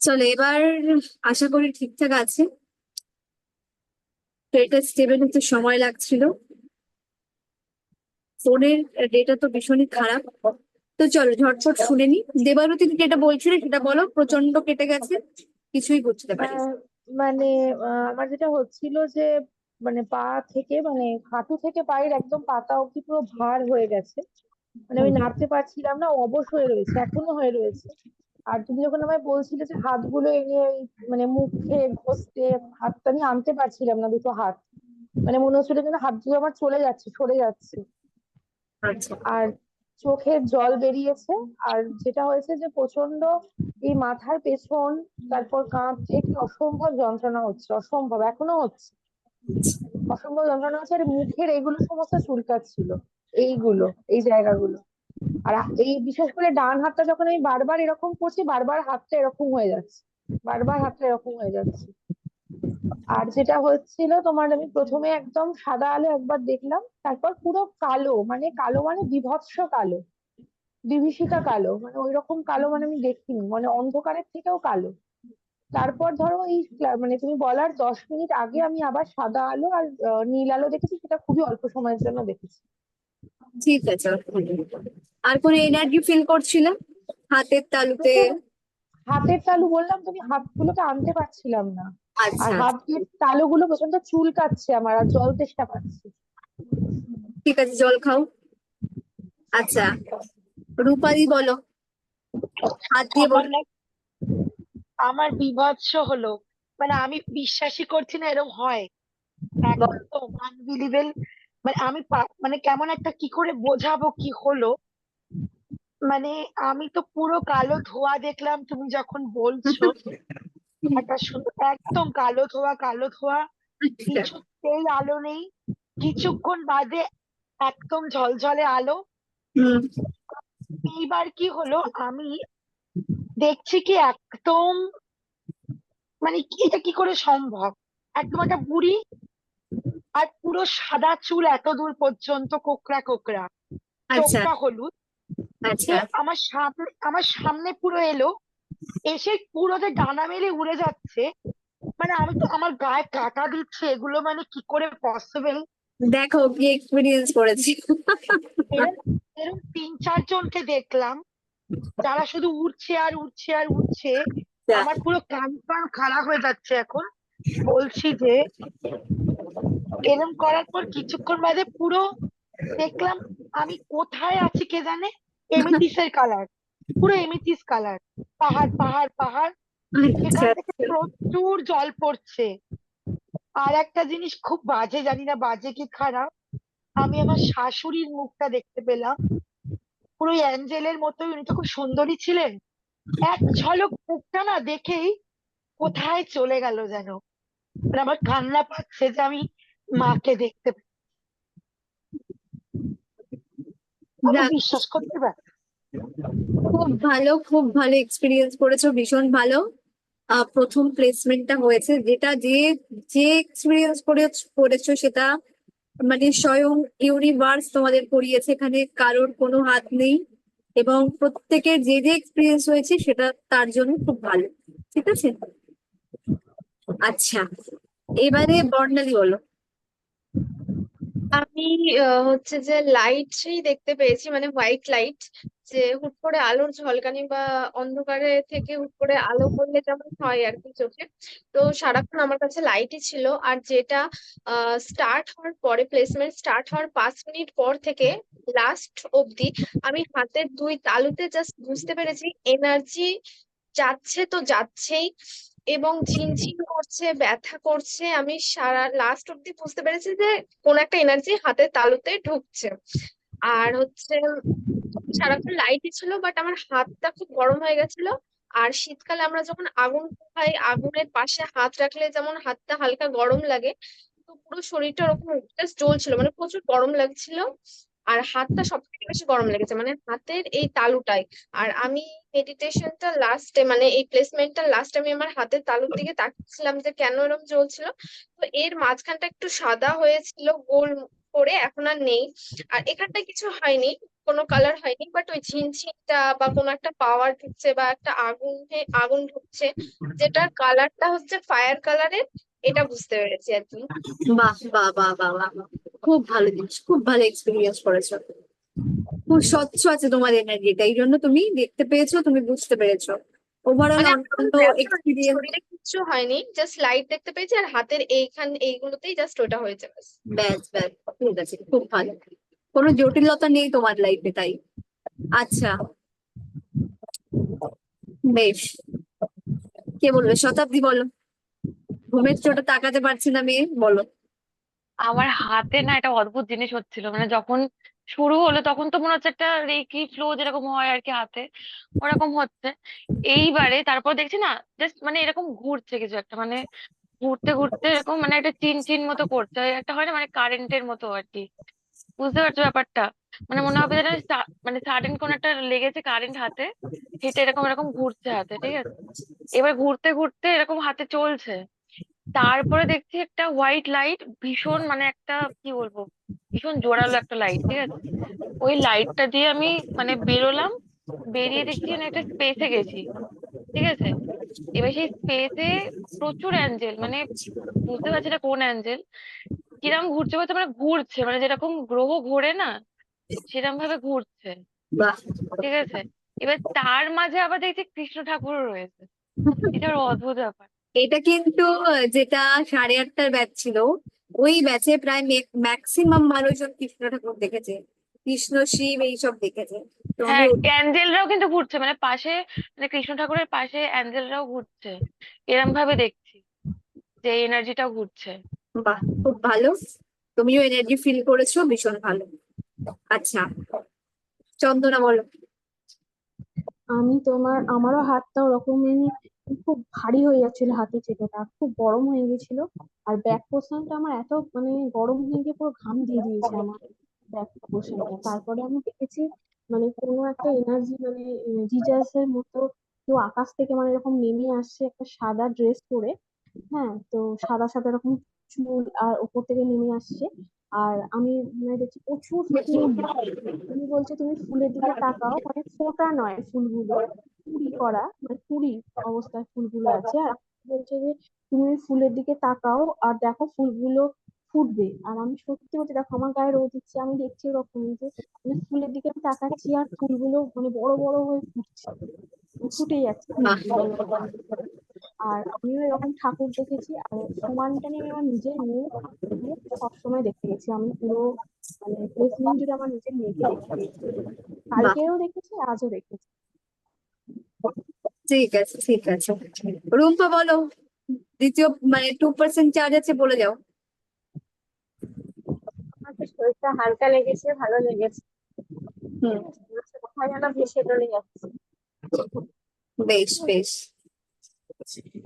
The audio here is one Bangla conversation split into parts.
চলো এবার আশা করি ঠিকঠাক আছে। তো এটা স্টেবল হতে সময় লাগছিল। ফোনের ডেটা তো ভীষণই খারাপ। তো চলো ঝটপট শুনে নি। দেবারতী তুমি যেটা বলছিলে সেটা বলো প্রচণ্ড কেটে গেছে কিছুই বুঝতে পারি মানে আমার যেটা হচ্ছিল যে মানে পা থেকে মানে হাঁটু থেকে পায়ের একদম পাতা অব্দি পুরো ভার হয়ে গেছে। মানে আমি নাড়তে পারছিলাম না অবশ হয়ে রয়েছে এখনও হয়ে রয়েছে। আর তুমি যখন আমায় বলছিলে যে হাতগুলো এনে মানে মুখে ঘষতে হাতটা আমি আনতে পারছিলাম না দুটো হাত মানে মনে হচ্ছিল যেন হাতগুলো আমার চলে যাচ্ছে সরে যাচ্ছে। আচ্ছা। আর চোখের জল বেরিয়েছে আর যেটা হয়েছে যে প্রচণ্ড এই মাথার পেছন তারপর কাঁধ একটু অসম্ভব যন্ত্রণা হচ্ছে অসম্ভব এখনও হচ্ছে। অসম্ভব যন্ত্রণা হচ্ছে আর মুখের এগুলো সমস্ত চুলকাচ্ছিল এইগুলো এই জায়গাগুলো। আর এই বিশেষ করে ডান হাতটা যখন আমি বারবার এরকম করছি, বারবার হাতটা এরকম হয়ে যাচ্ছে। বারবার হাতটা এরকম হয়ে যাচ্ছে। আর যেটা হচ্ছিল তোমার আমি প্রথমে একদম সাদা আলো একবার দেখলাম, তারপর পুরো কালো মানে কালো মানে বিভৎস কালো। বিভীষিকা কালো মানে ওইরকম কালো মানে আমি দেখিনি মানে অন্ধকারের থেকেও কালো। তারপর ধরো এই মানে তুমি বলার দশ মিনিট আগে আমি আবার সাদা আলো আর নীল আলো দেখেছি, সেটা খুবই অল্প সময়ের জন্য দেখেছি। ঠিক আছে আর কোনো এনার্জি ফিল করছিলে হাতের তালুতে? হাতের তালু বললাম তুমি হাতগুলোকে আনতে পারছিলাম না। আর আচ্ছা। হাতের তালুগুলো প্রচণ্ড চুলকাচ্ছে আমার আর জল তেষ্টা পাচ্ছে। ঠিক আছে জল খাও। আচ্ছা রূপালি বলো। হাত দিয়ে আমার বলো। আমার বিভৎস হলো। মানে আমি বিশ্বাসই করছি না এরকম হয়। একদম আনবিলিভেবল মানে আমি পা- মানে কেমন একটা কি করে বোঝাবো কি হলো? মানে আমি তো পুরো কালো ধোঁয়া দেখলাম তুমি যখন বলছো একটা একদম কালো ধোঁয়া কালো ধোঁয়া কিছুতেই আলো নেই কিছুক্ষণ বাদে একদম ঝলঝলে আলো। এইবার কি হলো আমি দেখছি কি একদম মানে এটা কি করে সম্ভব? একদম একটা বুড়ি আর পুরো সাদা চুল এত দূর পর্যন্ত কোকড়া কোকড়া। আচ্ছা। চোখটা হলুদ। আচ্ছা। আমার সামনে আমার সামনে পুরো এলো। এসে পুরো যে ডানা মেলে উড়ে যাচ্ছে। মানে আমি তো আমার গায়ে কাটা দিচ্ছে এগুলো মানে কি করে পসিবল দেখো কি এক্সপিরিয়েন্স করেছি। এরকম এরকম তিন চার জনকে দেখলাম। যারা শুধু উঠছে আর উঠছে আর উঠছে আমার পুরো কান পান খারাপ হয়ে যাচ্ছে এখন। বলছি যে এরম করার পর কিছুক্ষণ বাদে পুরো দেখলাম আমি কোথায় আছি কে জানে? এমিতিসের কালার পুরো এমিতিস কালার পাহাড় পাহাড় পাহাড়। আচ্ছা এখান থেকে প্রচুর জল পড়ছে। আর একটা জিনিস খুব বাজে জানি না বাজে কি খারাপ। আমি আমার শাশুড়ির মুখটা দেখতে পেলাম। পুরো অ্যাঞ্জেলের মতোই উনি তো খুব সুন্দরী ছিলেন। এক ঝলক মুখটা না দেখেই কোথায় চলে গেল যেন। আমার কান্না পাচ্ছে যে আমি মাকে দেখতে যাক, বিশ্বাস করতে পারি? খুব ভালো খুব ভালো এক্সপিরিয়েন্স করেছ ভীষণ ভালো। প্রথম প্লেসমেন্টটা হয়েছে যেটা যে যে এক্সপিরিয়েন্স করেছ সেটা মানে স্বয়ং ইউনিভার্স তোমাদের করিয়েছে এখানে কারোর কোনো হাত নেই। এবং প্রত্যেকের যে যে এক্সপিরিয়েন্স হয়েছে সেটা তার জন্য খুব ভালো। ঠিক আছে? আচ্ছা এবারে বর্ণালী বলো। আমি হচ্ছে যে লাইটই দেখতে পেয়েছি মানে হোয়াইট লাইট যে হুট করে আলোর ঝলকানি বা অন্ধকারে থেকে হুট করে আলো পড়লে যেমন হয় আর কি চোখে। তো সারাক্ষণ আমার কাছে লাইটই ছিল, আর যেটা স্টার্ট হওয়ার পরে প্লেসমেন্ট স্টার্ট হওয়ার পাঁচ মিনিট পর থেকে লাস্ট অবধি আমি হাতের দুই তালুতে জাস্ট বুঝতে পেরেছি এনার্জি যাচ্ছে তো যাচ্ছেই। এবং ঝিনঝিন করছে, ব্যথা করছে। আমি সারা লাস্ট অব্দি বুঝতে পেরেছি যে কোন একটা এনার্জি হাতের তালুতে ঢুকছে। আর হচ্ছে সারাক্ষণ লাইটই ছিল বাট আমার হাতটা খুব গরম হয়ে গেছিল। আর শীতকালে আমরা যখন আগুন পোহাই, আগুনের পাশে হাত রাখলে যেমন হাতটা হালকা গরম লাগে, তো পুরো শরীরটা ওরকম জ্বলছিল মানে প্রচুর গরম লাগছিল। আর হাতটা সব থেকে বেশি গরম লেগেছে মানে হাতের এই তালুটাই আর আমি মেডিটেশনটা লাস্টে মানে এই প্লেসমেন্টটা লাস্ট আমি আমার হাতের তালুর দিকে তাকিয়েছিলাম যে কেন এরকম জ্বলছিল। তো এর মাঝখানটা একটু সাদা হয়েছিল, গোল করে এখন আর নেই। আর এখানটায় কিছু হয়নি, কোনো কালার হয়নি বাট ওই ঝিনঝিনটা বা কোনো একটা পাওয়ার ঢুকছে বা একটা আগুন আগুন ঢুকছে, যেটার কালারটা হচ্ছে ফায়ার কালারের এটা বুঝতে পেরেছি আর কি। বাহ বাহ বাহ বাহ। খুব ভালো জিনিস খুব ভালো এক্সপিরিয়েন্স করেছ। খুব স্বচ্ছ আছে তোমার এনার্জিটা এই জন্য তুমি দেখতে পেয়েছ তুমি বুঝতে পেরেছ। ওভারঅল এক্সপিরিয়েন্স কিচ্ছু হয়নি জাস্ট লাইট দেখতে পেয়েছি আর হাতের এইখান এইগুলোতেই জাস্ট ওটা হয়েছে ব্যাস। ব্যাস ব্যাস ঠিক আছে খুব ভালো। কোনো জটিলতা নেই তোমার লাইফে তাই। আচ্ছা। বেশ। কে বলবে? শতাব্দী বলো। ঘুমের চোটে তাকাতে পারছি না মেয়ে বলো। আমার হাতে না একটা অদ্ভুত জিনিস হচ্ছিল। মানে যখন শুরু হলো, তখন তো মনে হচ্ছে একটা রেকি ফ্লো যেরকম হয় আর কি হাতে, ওরকম হচ্ছে। এইবারে তারপর দেখছি না জাস্ট মানে এরকম ঘুরছে কিছু একটা। মানে ঘুরতে ঘুরতে এরকম মানে একটা চিন চিন মতো করছে। একটা হয় না মানে কারেন্টের মতো আর কি। বুঝতে পারছ ব্যাপারটা? মানে মনে হবে সা- মানে সাডেন কোন একটা লেগেছে কারেন্ট হাতে সেটা এরকম এরকম ঘুরছে হাতে, ঠিক আছে? এবার ঘুরতে ঘুরতে এরকম হাতে চলছে। তারপরে দেখছি একটা হোয়াইট লাইট ভীষণ মানে একটা কি বলব ভীষণ জোরালো একটা লাইট ঠিক আছে? ওই লাইটটা দিয়ে আমি মানে বেরোলাম বেরিয়ে দেখছি মানে একটা স্পেসে গেছি ঠিক আছে? এবার সেই স্পেসে প্রচুর অ্যাঞ্জেল মানে বুঝতে পারছি না কোন অ্যাঞ্জেল কিরম ঘুরছে বলতে মানে ঘুরছে মানে যেরকম গ্রহ ঘোরে না সেরকম ভাবে ঘুরছে ঠিক আছে? এবার তার মাঝে আবার দেখছি কৃষ্ণ ঠাকুরও রয়েছে এটা অদ্ভুত ব্যাপার। এটা কিন্তু যেটা সাড়ে আটটার ব্যাচ ছিল ওই ব্যাচে প্রায় ম্যাক্সিমাম মানুষজন কৃষ্ণ ঠাকুর দেখেছে কৃষ্ণ শিব এইসব দেখেছে। তো হ্যাঁ আমি অ্যাঞ্জেলরাও কিন্তু ঘুরছে মানে পাশে মানে কৃষ্ণ ঠাকুরের পাশে অ্যাঞ্জেলরাও ঘুরছে এরম ভাবে দেখছি যে এনার্জিটাও ঘুরছে। বাহ খুব ভালো। তুমিও এনার্জি ফিল করেছ ভীষণ ভালো। আচ্ছা চন্দনা বলো। আমি তোমার আমারও হাতটা ওরকম মানে খুব ভারী হয়ে যাচ্ছিল হাতে চেটোটা খুব গরম হয়ে গেছিল। আর ব্যাক পোর্শনটা আমার এত মানে গরম হয়ে গিয়ে পুরো ঘাম দিয়ে দিয়েছে আমার ব্যাক পোর্শনটা তারপরে আমি দেখেছি মানে কোনো একটা এনার্জি মানে জিজাসের মতো কেউ আকাশ থেকে মানে এরকম নেমে আসছে একটা সাদা ড্রেস পরে হ্যাঁ? তো সাদা সাদা এরকম চুল আর ওপর থেকে নেমে আসছে। আর আমি মানে দেখছি প্রচুর ফুল। তুমি বলছে তুমি ফুলের দিকে তাকাও মানে ফোটা নয় ফুলগুলো। কুড়ি করা মানে কুড়ি অবস্থায় ফুলগুলো আছে। আর বলছে যে তুমি ফুলের দিকে তাকাও আর দেখো ফুলগুলো ফুটবে। আর আমি সত্যি বলছি দেখো আমার গায়ে রোদ দিচ্ছে আমি দেখছি ওরকমই যে মানে ফুলের দিকে আমি তাকাচ্ছি আর ফুলগুলো মানে বড় বড় হয়ে ফুটছে। ফুটে যাচ্ছে। আর আমিও এরকম ঠাকুর দেখেছি আর সমানটা নিয়ে আমার নিজের মুখ সবসময় দেখে গেছি। আমি পুরো মানে প্লেসমেন্ট জুড়ে আমার নিজের মেয়েকে দেখে গেছি। কালকেও দেখেছি আজও দেখেছি। ঠিক আছে ঠিক আছে। রুম্পা বলো দ্বিতীয় মানে টু পার্সেন্ট চার্জ আছে বলে যাও। শরীরটা হালকা লেগেছে ভালো লেগেছে। হুম। কোথায় যেন ভেসে চলে যাচ্ছে। বেশ বেশ।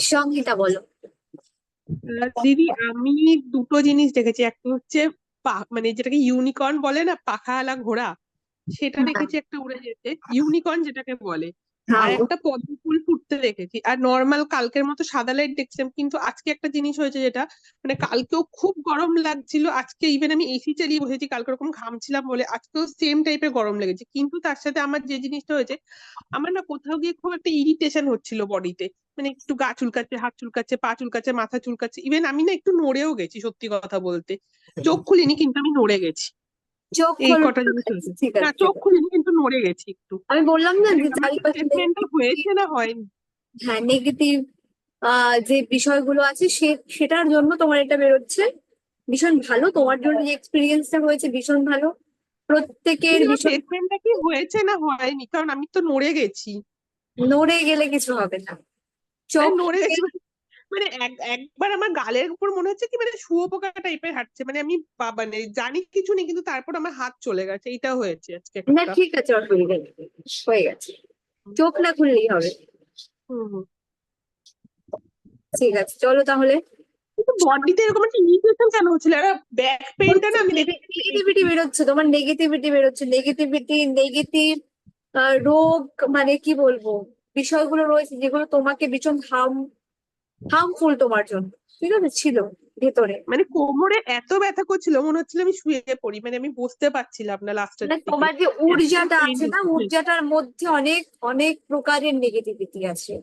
সঙ্গীতা বলো। আহ, দিদি আমি দুটো জিনিস দেখেছি। একটা হচ্ছে পা- মানে যেটাকে ইউনিকর্ন বলে না পাখাওয়ালা ঘোড়া সেটা হ্যাঁ। দেখেছি একটা উড়ে যেতে। ইউনিকর্ন যেটাকে বলে। আর একটা পদ্ম ফুল ফুটতে দেখেছি। আর নর্মাল কালকের মতো সাদা লাইট দেখছিলাম কিন্তু আজকে একটা জিনিস হয়েছে যেটা মানে কালকেও খুব গরম লাগছিল আজকে ইভেন আমি এসি চালিয়ে বসেছি কালকে ওরকম ঘামছিলাম বলে আজকেও সেম টাইপের গরম লেগেছে। কিন্তু তার সাথে আমার যে জিনিসটা হয়েছে আমার না কোথাও গিয়ে খুব একটা ইরিটেশন হচ্ছিল বডিতে মানে একটু গা চুলকাচ্ছে হাত চুলকাচ্ছে পা চুলকাচ্ছে মাথা চুলকাচ্ছে ইভেন আমি না একটু নড়েও গেছি সত্যি কথা বলতে। চোখ খুলিনি কিন্তু আমি নড়ে গেছি। চোখ এই কটা জিনিস হয়েছে। ঠিক না আছে চোখ খুলিনি নড়ে গেছি একটু। আমি বললাম না যে চারিপাশে হয়েছে না হয়নি। হ্যাঁ নেগেটিভ যে বিষয়গুলো আছে সে সেটার জন্য তোমার এটা বেরোচ্ছে। ভীষণ ভালো তোমার জন্য যে এক্সপিরিয়েন্সটা হয়েছে ভীষণ ভালো। প্রত্যেকের ট্রিটমেন্টটা কি হয়েছে না হয়নি? কারণ আমি তো নড়ে গেছি। নড়ে গেলে কিছু হবে না। মানে চোখ নড়ে গেছি। মানে- এক- একবার আমার গালের উপর মনে হচ্ছে কি মানে শুয়োপোকা টাইপের হাঁটছে। মানে আমি মানে জানি কিছু নেই কিন্তু তারপর আমার হাত চলে গেছে। এইটা হয়েছে আজকে না ঠিক আছে অসুবিধা হয়ে গেছে। চোখ না খুললেই হবে। হুম হুম। ঠিক আছে চলো তাহলে। বডিতে এরকম একটা ইরিটেশন কেন হচ্ছিল? আর ব্যাক পেইনটা না আমি নেগেটিভিটি বেরোচ্ছে তোমার নেগেটিভিটি বেরোচ্ছে। নেগেটিভিটি নেগেটিভ রোগ মানে কি বলব? বিষয়গুলো রয়েছে যেগুলো তোমাকে ভীষণ হার্ম হার্মফুল তোমার জন্য। ঠিক আছে? ছিল ভেতরে। মানে কোমরে এত ব্যথা করছিল মনে হচ্ছিল আমি শুয়ে পড়ি। মানে আমি বসতে পারছিলাম না লাস্টের মানে তোমার যে ঊর্জাটা আছে না ঊর্জাটার মধ্যে অনেক অনেক প্রকারের নেগেটিভিটি আছে।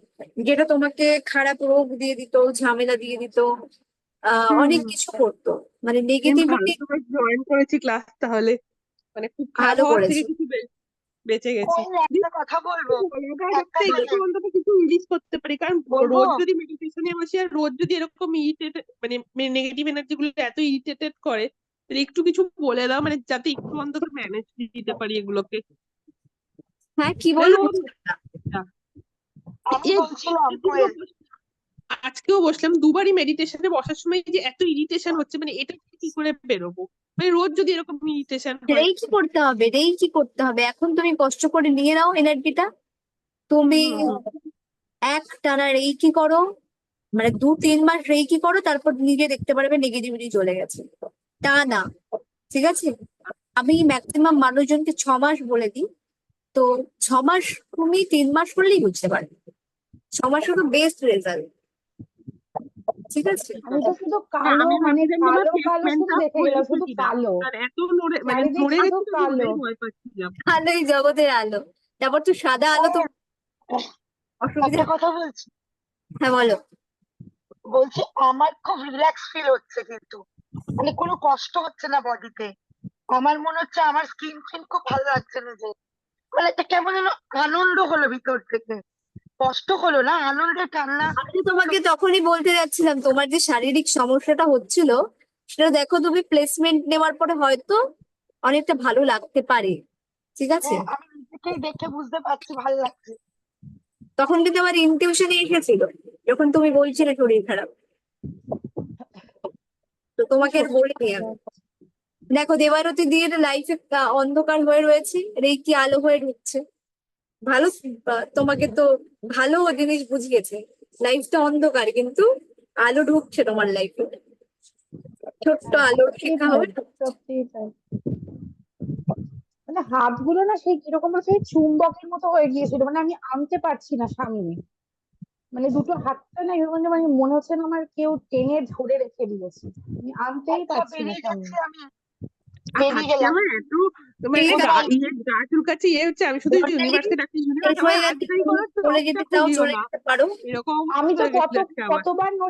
যেটা তোমাকে খারাপ রোগ দিয়ে দিত ঝামেলা দিয়ে দিত অনেক কিছু করতো। মানে নেগেটিভিটি জয়েন করেছি ক্লাস তাহলে। মানে খুব ভালো করেছ। বেঁচে গেছি। কথা বলব? কিছু রিলিজ করতে পারি। কারণ বলব? রোজ যদি মেডিটেশনে বসি আর রোজ যদি এরকম ইরিটেটেড মানে নেগেটিভ এনার্জি গুলো এত ইরিটেটেড করে তাহলে একটু কিছু বলে দাও মানে যাতে একটু অন্তত ম্যানেজ দিতে পারি এগুলোকে। হ্যাঁ কি বলো? রোজ আমি এই- বলছিলাম এই কোয়েল, আজকেও বসলাম দুবারই মেডিটেশনে বসার সময় যে এত ইরিটেশন হচ্ছে মানে এটা কি করে বেরোবো? মানে রোজ যদি এরকম ইরিটেশন হয়। কি করতে হবে রেই কি করতে হবে। এখন তুমি কষ্ট করে নিয়ে নাও এনার্জিটা তুমি এক টানা রেই কি করো মানে দু তিন মাস রেই কি করো তারপর নিজে দেখতে পারবে নেগেটিভিটি চলে গেছে। তা না ঠিক আছে? আমি ম্যাক্সিমাম মানুষজনকে ছ মাস বলে দিই। তো ছ মাস তুমি তিন মাস করলেই বুঝতে পারবে। ছ মাস হলো বেস্ট রেজাল্ট ঠিক আছে? আমি তো শুধু কালো মানে যে কালো কালো হয়ে শুধু দেখে গেলাম শুধু কালো। এত নড়ে মানে নড়ে গেছে কালো। জগতের আলো। তারপর তো সাদা আলো তো অসুবিধা। কথা বলছি। হ্যাঁ বলো। বলছি আমার খুব রিল্যাক্স ফিল হচ্ছে কিন্তু। মানে কোনো কষ্ট হচ্ছে না বডিতে আমার মনে হচ্ছে আমার স্কিন ফিন খুব ভালো লাগছে নিজে মানে একটা কেমন যেন আনন্দ হলো ভিতর থেকে। কষ্ট হলো না আনন্দের কান্না আমি তোমাকে তখনই বলতে যাচ্ছিলাম তোমার যে শারীরিক সমস্যাটা হচ্ছিল সেটা দেখো তুমি প্লেসমেন্ট নেওয়ার পরে হয়তো অনেকটা ভালো লাগতে পারে। ঠিক আছে? হ্যাঁ, আমি নিজেকেই দেখে বুঝতে পারছি ভালো লাগছে। তখন কিন্তু আমার ইনটিউশনে এসেছিল যখন তুমি বলছিলে শরীর খারাপ। তো তোমাকে আর বলিনি আমি। দেখো দেবারতী দিয়ে লাইফে অন্ধকার হয়ে রয়েছে রেকি আলো হয়ে ঢুকছে। ভালো তোমাকে তো ভালো জিনিস বুঝিয়েছে। লাইফটা অন্ধকার কিন্তু আলো ঢুকছে তোমার লাইফে ছোট্ট আলোর শিখা হবে। মানে হাতগুলো না সেই কীরকম সেই চুম্বকের মতো হয়ে গিয়েছিল মানে আমি আনতে পারছি না সামনে। মানে দুটো হাতটা না এরকম মানে মনে হচ্ছে না আমার কেউ টেনে ধরে রেখে দিয়েছে। আমি আনতেই পারছি না সামনে। আমি বেরিয়ে আজকে গেলাম। আমার এত মানে। ইয়ে ইয়ে হচ্ছে আমি শুধু চলে যেতে চাও চলে যেতে পারো। এরকম আমি তো কতবার